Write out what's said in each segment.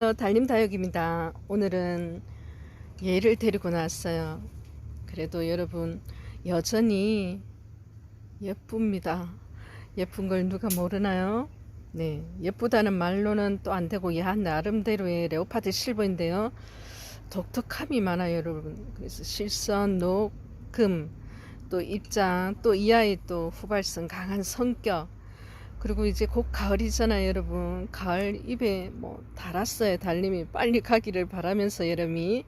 어, 달님 다육입니다. 오늘은 얘를 데리고 나왔어요. 그래도 여러분 여전히 예쁩니다. 예쁜 걸 누가 모르나요? 네, 예쁘다는 말로는 또 안 되고 얘 나름대로의 레오파드 실버인데요. 독특함이 많아요, 여러분. 그래서 실선, 녹, 금, 또 입장, 또 이 아이 또 후발성 강한 성격. 그리고 이제 곧 가을이잖아요, 여러분. 가을 입에 뭐 달았어요, 달님이 빨리 가기를 바라면서 여름이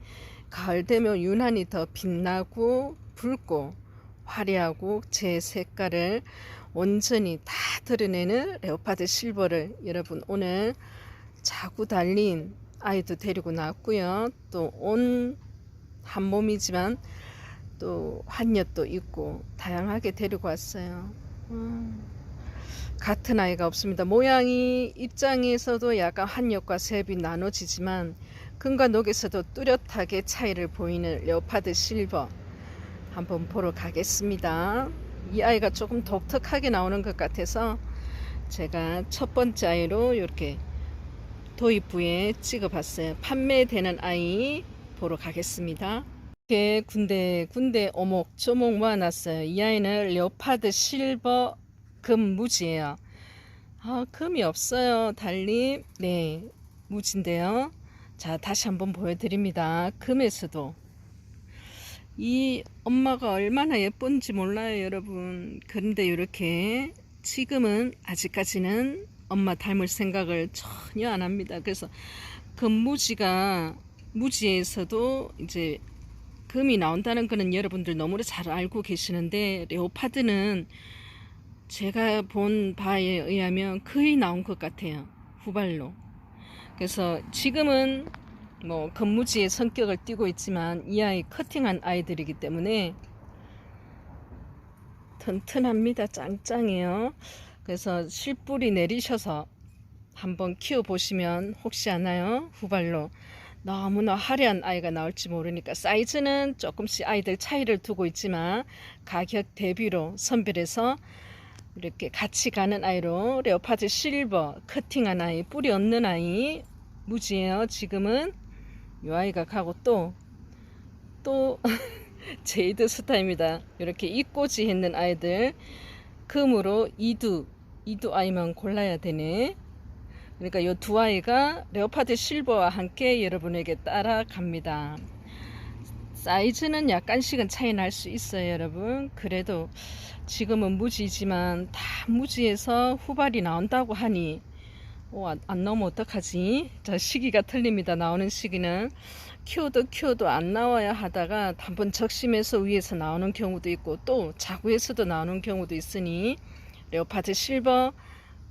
가을 되면 유난히 더 빛나고 붉고 화려하고 제 색깔을 온전히 다 드러내는 레오파드 실버를 여러분 오늘 자구 달린 아이도 데리고 나왔고요. 또 온 한 몸이지만 또 한엿도 있고 다양하게 데리고 왔어요. 음, 같은 아이가 없습니다. 모양이 입장에서도 약간 한엿과 셉이 나눠지지만 금과 녹에서도 뚜렷하게 차이를 보이는 레오파드 실버 한번 보러 가겠습니다. 이 아이가 조금 독특하게 나오는 것 같아서 제가 첫 번째 아이로 이렇게 도입부에 찍어봤어요. 판매되는 아이 보러 가겠습니다. 이렇게 군데 군데 오목 조목 모아놨어요. 이 아이는 레오파드 실버 금 무지예요. 아, 금이 없어요. 달리 네 무지인데요. 자 다시 한번 보여드립니다. 금에서도 이 엄마가 얼마나 예쁜지 몰라요, 여러분. 그런데 이렇게 지금은 아직까지는 엄마 닮을 생각을 전혀 안 합니다. 그래서 금무지가 무지에서도 이제 금이 나온다는 거는 여러분들 너무나 잘 알고 계시는데 레오파드는 제가 본 바에 의하면 거의 나온 것 같아요. 후발로. 그래서 지금은 뭐 건무지의 성격을 띠고 있지만 이 아이 커팅한 아이들이기 때문에 튼튼합니다. 짱짱해요. 그래서 실뿌리 내리셔서 한번 키워 보시면 혹시 아나요? 후발로 너무나 화려한 아이가 나올지 모르니까 사이즈는 조금씩 아이들 차이를 두고 있지만 가격 대비로 선별해서 이렇게 같이 가는 아이로 레오파드 실버 커팅한 아이 뿌리 없는 아이 무지예요. 지금은 이 아이가 가고 또 또 제이드 스타입니다. 이렇게 이꼬지 있는 아이들 금으로 이두 이두 아이만 골라야 되네. 그러니까 이 두 아이가 레오파드 실버와 함께 여러분에게 따라갑니다. 사이즈는 약간씩은 차이 날 수 있어요 여러분. 그래도 지금은 무지지만 다 무지에서 후발이 나온다고 하니 오, 안, 안 나오면 어떡하지? 자, 시기가 틀립니다. 나오는 시기는 키워도 키워도 안 나와야 하다가 한번 적심해서 위에서 나오는 경우도 있고 또 자구에서도 나오는 경우도 있으니 레오파드 실버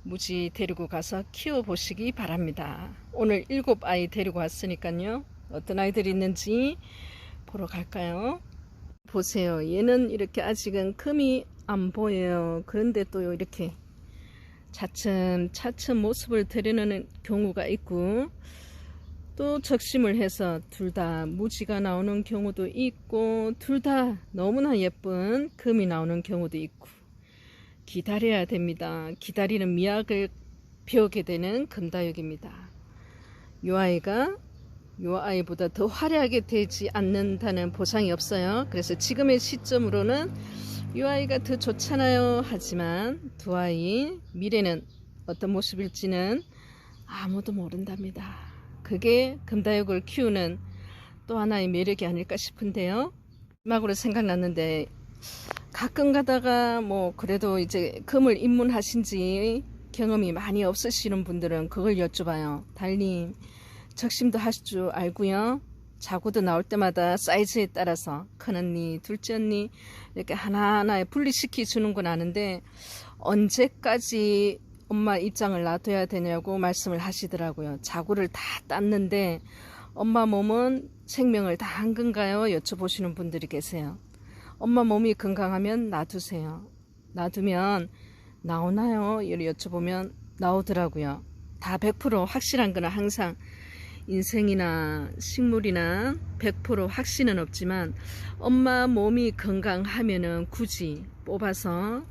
무지 데리고 가서 키워보시기 바랍니다. 오늘 일곱 아이 데리고 왔으니까요. 어떤 아이들이 있는지 보러 갈까요? 보세요. 얘는 이렇게 아직은 금이 안 보여요. 그런데 또 이렇게 차츰 차츰 모습을 드러내는 경우가 있고 또 적심을 해서 둘 다 무지가 나오는 경우도 있고 둘 다 너무나 예쁜 금이 나오는 경우도 있고 기다려야 됩니다. 기다리는 미학을 배우게 되는 금다육입니다. 이 아이가 이 아이보다 더 화려하게 되지 않는다는 보상이 없어요. 그래서 지금의 시점으로는 이 아이가 더 좋잖아요. 하지만 두 아이 미래는 어떤 모습일지는 아무도 모른답니다. 그게 금다육을 키우는 또 하나의 매력이 아닐까 싶은데요. 마지막으로 생각났는데 가끔 가다가 뭐 그래도 이제 금을 입문하신 지 경험이 많이 없으시는 분들은 그걸 여쭤봐요. 달님 적심도 하실 줄 알고요. 자구도 나올 때마다 사이즈에 따라서 큰 언니, 둘째 언니 이렇게 하나하나 분리시키 주는 건 아는데 언제까지 엄마 입장을 놔둬야 되냐고 말씀을 하시더라고요. 자구를 다 땄는데 엄마 몸은 생명을 다 한 건가요? 여쭤보시는 분들이 계세요. 엄마 몸이 건강하면 놔두세요. 놔두면 나오나요? 이를 여쭤보면 나오더라고요. 다 100% 확실한 거는 항상 인생이나 식물이나 100% 확신은 없지만 엄마 몸이 건강하면은 굳이 뽑아서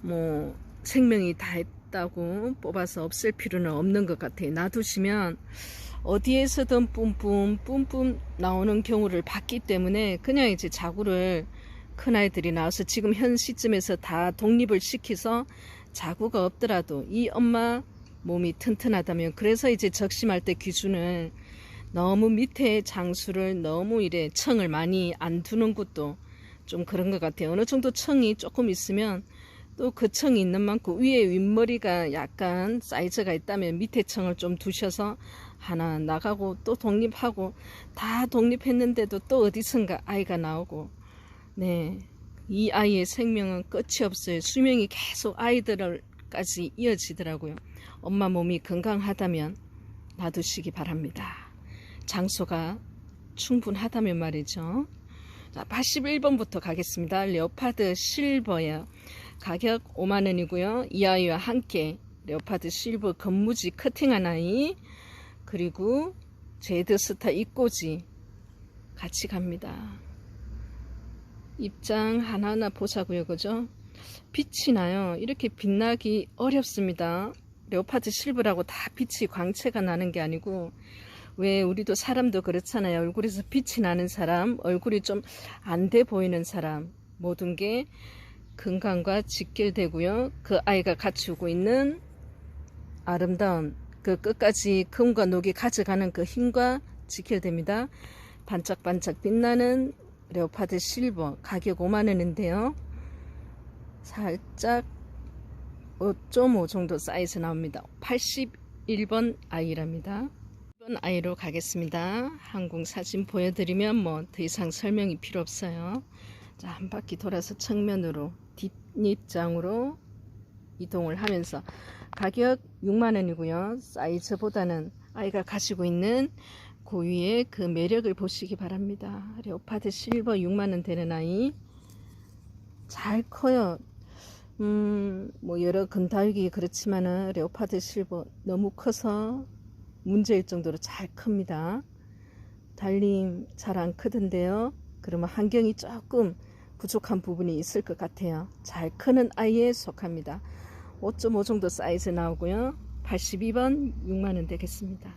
뭐 생명이 다 없다고 뽑아서 없앨 필요는 없는 것 같아요. 놔두시면 어디에서든 뿜뿜 뿜뿜 나오는 경우를 봤기 때문에 그냥 이제 자구를 큰 아이들이 나와서 지금 현 시점에서 다 독립을 시켜서 자구가 없더라도 이 엄마 몸이 튼튼하다면 그래서 이제 적심할 때 기준을 너무 밑에 장수를 너무 이래 청을 많이 안 두는 것도 좀 그런 것 같아요. 어느 정도 청이 조금 있으면 또 그 청이 있는 만큼 위에 윗머리가 약간 사이즈가 있다면 밑에 청을 좀 두셔서 하나 나가고 또 독립하고 다 독립했는데도 또 어디선가 아이가 나오고 네. 이 아이의 생명은 끝이 없어요. 수명이 계속 아이들까지 이어지더라고요. 엄마 몸이 건강하다면 놔두시기 바랍니다. 장소가 충분하다면 말이죠. 자, 81번부터 가겠습니다. 레오파드 실버예요. 가격 5만원이고요. 이 아이와 함께 레오파드 실버 건무지 커팅한 아이 그리고 제드스타 입꼬지 같이 갑니다. 입장 하나하나 보자고요. 그죠? 빛이 나요. 이렇게 빛나기 어렵습니다. 레오파드 실버라고 다 빛이 광채가 나는 게 아니고 왜 우리도 사람도 그렇잖아요. 얼굴에서 빛이 나는 사람, 얼굴이 좀 안 돼 보이는 사람 모든 게 건강과 직결되고요. 그 아이가 갖추고 있는 아름다움, 그 끝까지 금과 녹이 가져가는 그 힘과 직결됩니다. 반짝반짝 빛나는 레오파드 실버 가격 5만원인데요. 살짝 5.5 정도 사이즈 나옵니다. 81번 아이랍니다. 1번 아이로 가겠습니다. 항공 사진 보여드리면 뭐 더 이상 설명이 필요 없어요. 자, 한 바퀴 돌아서 측면으로 뒷입장으로 이동을 하면서 가격 6만원이고요. 사이즈보다는 아이가 가지고 있는 고유의 그 매력을 보시기 바랍니다. 레오파드 실버 6만원 되는 아이 잘 커요. 음, 뭐 여러 근다육이 그렇지만은 레오파드 실버 너무 커서 문제일 정도로 잘 큽니다. 달림 잘 안 크던데요. 그러면 환경이 조금 부족한 부분이 있을 것 같아요. 잘 크는 아이에 속합니다. 5.5 정도 사이즈 나오고요. 82번 6만원 되겠습니다.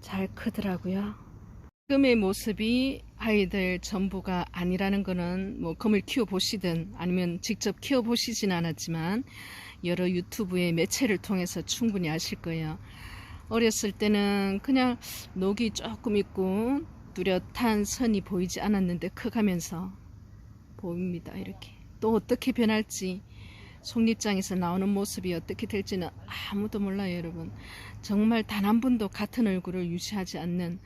잘 크더라고요. 금의 모습이 아이들 전부가 아니라는 거는 뭐 금을 키워 보시든 아니면 직접 키워 보시진 않았지만 여러 유튜브의 매체를 통해서 충분히 아실 거예요. 어렸을 때는 그냥 녹이 조금 있고 뚜렷한 선이 보이지 않았는데 커가면서 보입니다. 이렇게 또 어떻게 변할지 속립장에서 나오는 모습이 어떻게 될지는 아무도 몰라요, 여러분. 정말 단 한 분도 같은 얼굴을 유지하지 않는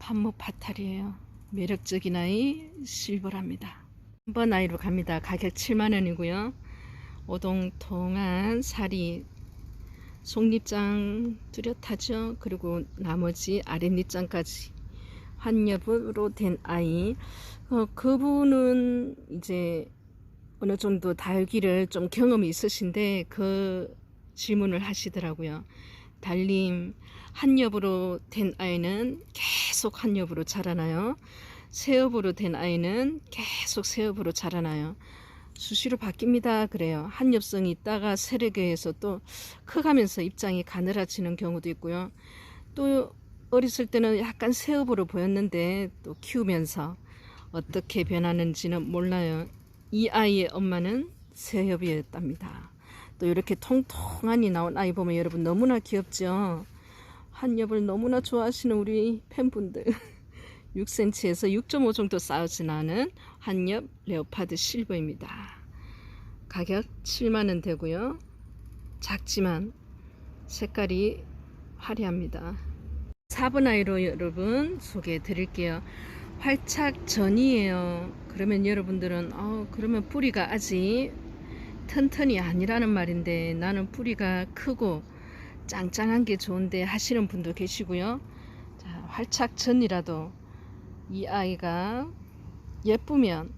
판무 파탈이에요. 매력적인 아이 실버랍니다. 한번 아이로 갑니다. 가격 7만원이고요. 오동통한 살이 속립장 뚜렷하죠. 그리고 나머지 아랫립장까지 환엽으로 된 아이. 어, 그분은 이제 어느 정도 다육이를 좀 경험이 있으신데 그 질문을 하시더라고요. 달림 한 엽으로 된 아이는 계속 한 엽으로 자라나요. 새엽으로 된 아이는 계속 새엽으로 자라나요. 수시로 바뀝니다. 그래요. 한 엽성이 있다가 세력에서 또 커가면서 입장이 가늘어지는 경우도 있고요. 또 어렸을 때는 약간 새엽으로 보였는데 또 키우면서 어떻게 변하는지는 몰라요. 이 아이의 엄마는 새협이었답니다. 또 이렇게 통통하니 나온 아이 보면 여러분 너무나 귀엽죠? 한엽을 너무나 좋아하시는 우리 팬분들 6cm에서 6.5 정도 않은 한엽 레오파드 실버입니다. 가격 7만원 되고요. 작지만 색깔이 화려합니다. 4번 아이로 여러분 소개해 드릴게요. 활착 전이에요. 그러면 여러분들은 어, 그러면 뿌리가 아직 튼튼이 아니라는 말인데 나는 뿌리가 크고 짱짱한 게 좋은데 하시는 분도 계시고요. 자, 활착 전이라도 이 아이가 예쁘면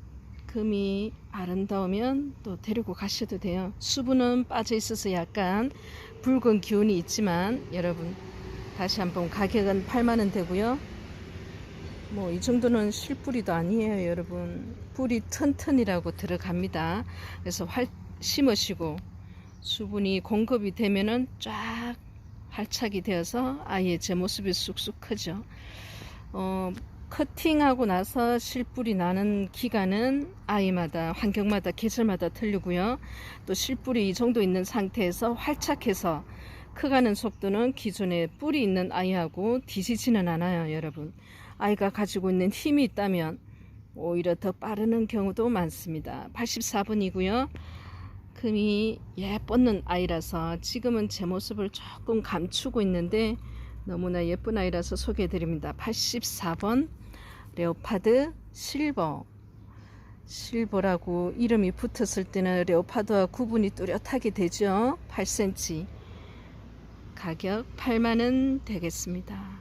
금이 아름다우면 또 데리고 가셔도 돼요. 수분은 빠져 있어서 약간 붉은 기운이 있지만 여러분 다시 한번 가격은 8만원 되고요. 뭐 이 정도는 실뿌리도 아니에요 여러분 뿌리 튼튼이라고 들어갑니다 그래서 활 심으시고 수분이 공급이 되면은 쫙 활착이 되어서 아이의 제 모습이 쑥쑥 크죠. 어, 커팅하고 나서 실뿔이 나는 기간은 아이마다 환경마다 계절마다 틀리고요. 또 실뿔이 이 정도 있는 상태에서 활착해서 크가는 속도는 기존에 뿔이 있는 아이하고 뒤지지는 않아요, 여러분. 아이가 가지고 있는 힘이 있다면 오히려 더 빠르는 경우도 많습니다. 84번이고요. 금이 예뻤는 아이라서 지금은 제 모습을 조금 감추고 있는데 너무나 예쁜 아이라서 소개해 드립니다. 84번 레오파드 실버 실버라고 이름이 붙었을 때는 레오파드와 구분이 뚜렷하게 되죠. 8cm 가격 8만원 되겠습니다.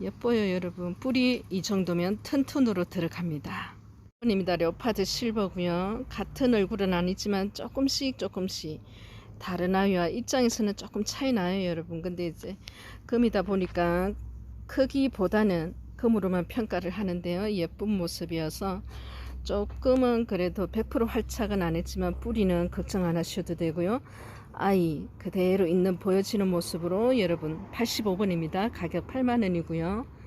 예뻐요 여러분 뿌리 이 정도면 튼튼으로 들어갑니다. 입니다. 레오파드 실버고요. 같은 얼굴은 아니지만 조금씩 조금씩 다른 아이와 입장에서는 조금 차이 나요 여러분. 근데 이제 금이다 보니까 크기보다는 금으로만 평가를 하는데요. 예쁜 모습이어서 조금은 그래도 100% 활착은 안 했지만 뿌리는 걱정 안 하셔도 되고요. 아이 그대로 있는 보여지는 모습으로 여러분 85번입니다. 가격 8만원이고요.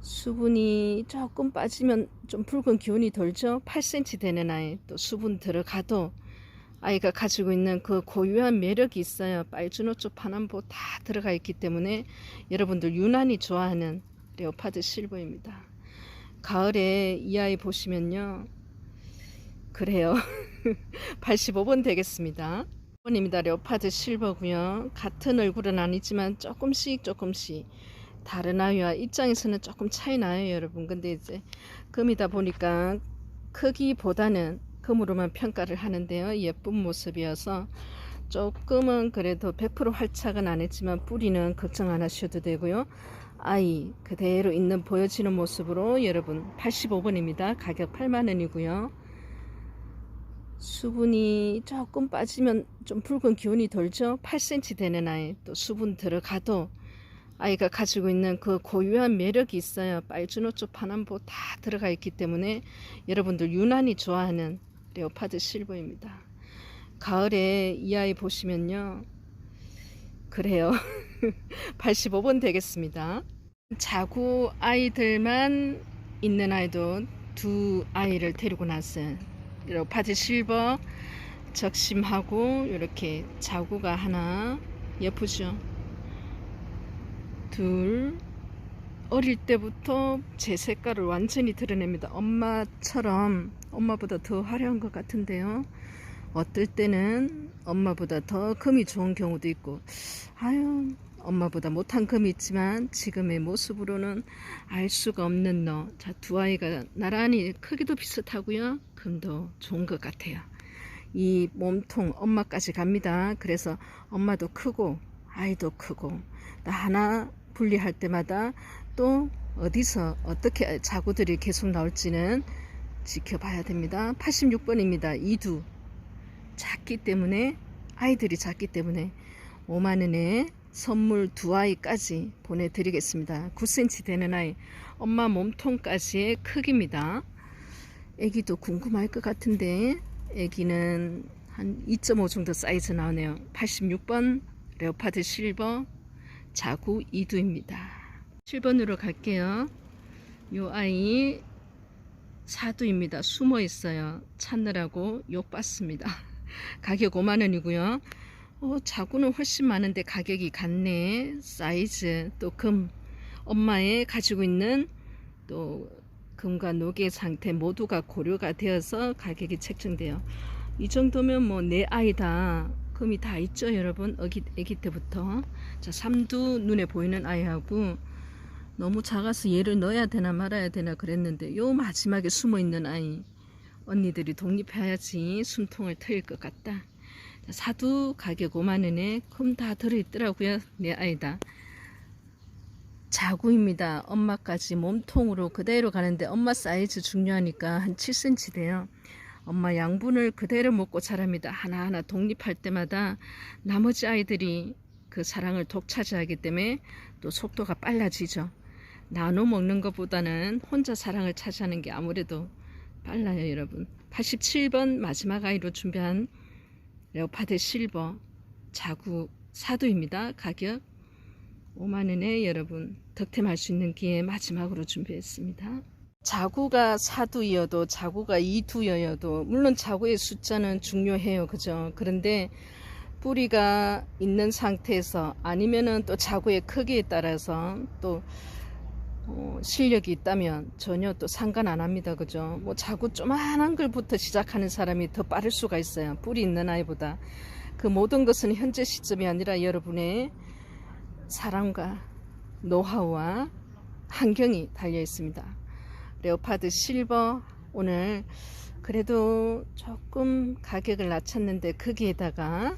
수분이 조금 빠지면 좀 붉은 기운이 돌죠. 8cm 되는 아이 또 수분 들어가도 아이가 가지고 있는 그 고유한 매력이 있어요. 빨주노초 파남보 다 들어가 있기 때문에 여러분들 유난히 좋아하는 레오파드 실버입니다. 가을에 이 아이 보시면요. 그래요. 85번 되겠습니다. 번입니다. 레오파드 실버고요. 같은 얼굴은 아니지만 조금씩 조금씩 다른 아이와 입장에서는 조금 차이 나요, 여러분. 근데 이제 금이다 보니까 크기보다는 금으로만 평가를 하는데요. 예쁜 모습이어서 조금은 그래도 100% 활착은 안 했지만 뿌리는 걱정 안 하셔도 되고요. 아이 그대로 있는 보여지는 모습으로 여러분 85번입니다. 가격 8만원이고요. 수분이 조금 빠지면 좀 붉은 기운이 돌죠. 8cm 되는 아이 또 수분 들어가도 아이가 가지고 있는 그 고유한 매력이 있어요. 빨주노초 파남보 다 들어가 있기 때문에 여러분들 유난히 좋아하는 레오파드 실버입니다. 가을에 이 아이 보시면요. 그래요. 85번 되겠습니다. 자구 아이들만 있는 아이도 두 아이를 데리고 났어요. 레오파드 실버 적심하고 이렇게 자구가 하나 예쁘죠. 둘 어릴 때부터 제 색깔을 완전히 드러냅니다. 엄마처럼 엄마보다 더 화려한 것 같은데요. 어떨 때는 엄마보다 더 금이 좋은 경우도 있고 아유 엄마보다 못한 금이 있지만 지금의 모습으로는 알 수가 없는 너. 자, 두 아이가 나란히 크기도 비슷하고요. 금도 좋은 것 같아요. 이 몸통 엄마까지 갑니다. 그래서 엄마도 크고 아이도 크고 하나 분리할 때마다 또 어디서 어떻게 자구들이 계속 나올지는 지켜봐야 됩니다. 86번입니다. 이두 작기 때문에 아이들이 작기 때문에 5만원에 선물 두 아이까지 보내드리겠습니다. 9cm 되는 아이 엄마 몸통까지의 크기입니다. 애기도 궁금할 것 같은데 애기는 한 2.5 정도 사이즈 나오네요. 86번 레오파드 실버 자구 이두입니다. 7번으로 갈게요. 요 아이 사두입니다. 숨어 있어요. 찾느라고 욕받습니다. 가격 5만원이고요. 어, 자구는 훨씬 많은데 가격이 같네. 사이즈 또 금 엄마의 가지고 있는 또 금과 녹의 상태 모두가 고려가 되어서 가격이 책정돼요. 이 정도면 뭐 내 아이다. 금이 다 있죠, 여러분. 아기, 아기 때부터. 자, 삼두 눈에 보이는 아이하고 너무 작아서 얘를 넣어야 되나 말아야 되나 그랬는데 요 마지막에 숨어 있는 아이 언니들이 독립해야지 숨통을 트일 것 같다. 자, 사두 가격 5만원에 금 다 들어있더라고요. 내 아이다. 자구입니다. 엄마까지 몸통으로 그대로 가는데 엄마 사이즈 중요하니까 한 7cm 돼요. 엄마 양분을 그대로 먹고 자랍니다. 하나하나 독립할 때마다 나머지 아이들이 그 사랑을 독차지하기 때문에 또 속도가 빨라지죠. 나눠 먹는 것보다는 혼자 사랑을 차지하는 게 아무래도 빨라요, 여러분. 87번 마지막 아이로 준비한 레오파드 실버 자구 사두입니다. 가격 5만원에 여러분 득템할 수 있는 기회 마지막으로 준비했습니다. 자구가 사두여도 자구가 이두여도 물론 자구의 숫자는 중요해요. 그죠? 그런데 뿌리가 있는 상태에서 아니면은 또 자구의 크기에 따라서 또 어, 실력이 있다면 전혀 또 상관 안 합니다. 그죠? 뭐 자구 조만한 걸부터 시작하는 사람이 더 빠를 수가 있어요. 뿌리 있는 아이보다. 그 모든 것은 현재 시점이 아니라 여러분의 사랑과 노하우와 환경이 달려 있습니다. 레오파드 실버 오늘 그래도 조금 가격을 낮췄는데 거기에다가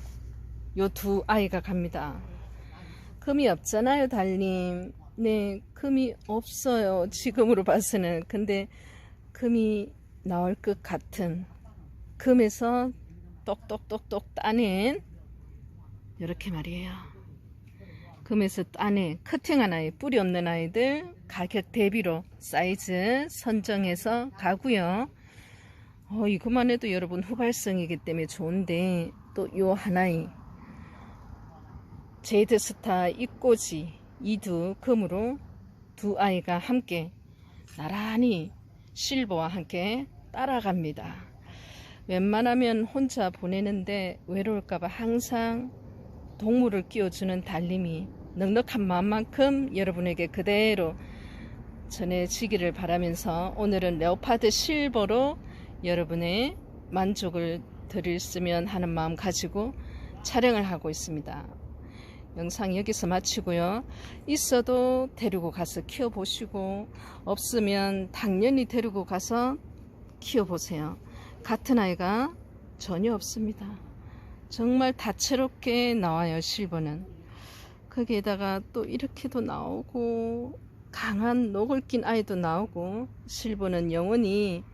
요 두 아이가 갑니다. 금이 없잖아요, 달님. 네, 금이 없어요. 지금으로 봐서는. 근데 금이 나올 것 같은 금에서 똑똑똑똑 따낸 이렇게 말이에요. 금에서 따내 커팅 한 아이, 뿌리 없는 아이들 가격 대비로 사이즈 선정해서 가고요. 어, 이것만 해도 여러분 후발성이기 때문에 좋은데 또 요 하나이 제이드스타 이꼬지 이두 금으로 두 아이가 함께 나란히 실버와 함께 따라갑니다. 웬만하면 혼자 보내는데 외로울까봐 항상 동물을 끼워주는 달님이 넉넉한 마음만큼 여러분에게 그대로 전해지기를 바라면서 오늘은 레오파드 실버로 여러분의 만족을 드렸으면 하는 마음 가지고 촬영을 하고 있습니다. 영상 여기서 마치고요. 있어도 데리고 가서 키워보시고 없으면 당연히 데리고 가서 키워보세요. 같은 아이가 전혀 없습니다. 정말 다채롭게 나와요, 실버는. 거기에다가 또 이렇게도 나오고 강한 녹을 낀 아이도 나오고 실버는 영원히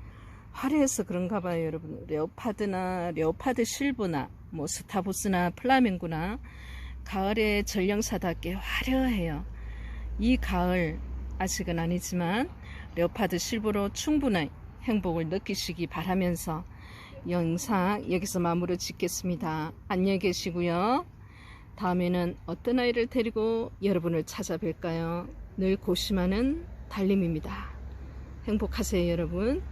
화려해서 그런가 봐요, 여러분. 레오파드나 레오파드 실버나 뭐 스타부스나 플라멩구나 가을의 전령사답게 화려해요. 이 가을 아직은 아니지만 레오파드 실버로 충분한 행복을 느끼시기 바라면서 영상 여기서 마무리 짓겠습니다. 안녕히 계시고요. 다음에는 어떤 아이를 데리고 여러분을 찾아뵐까요? 늘 고심하는 달림입니다. 행복하세요 여러분.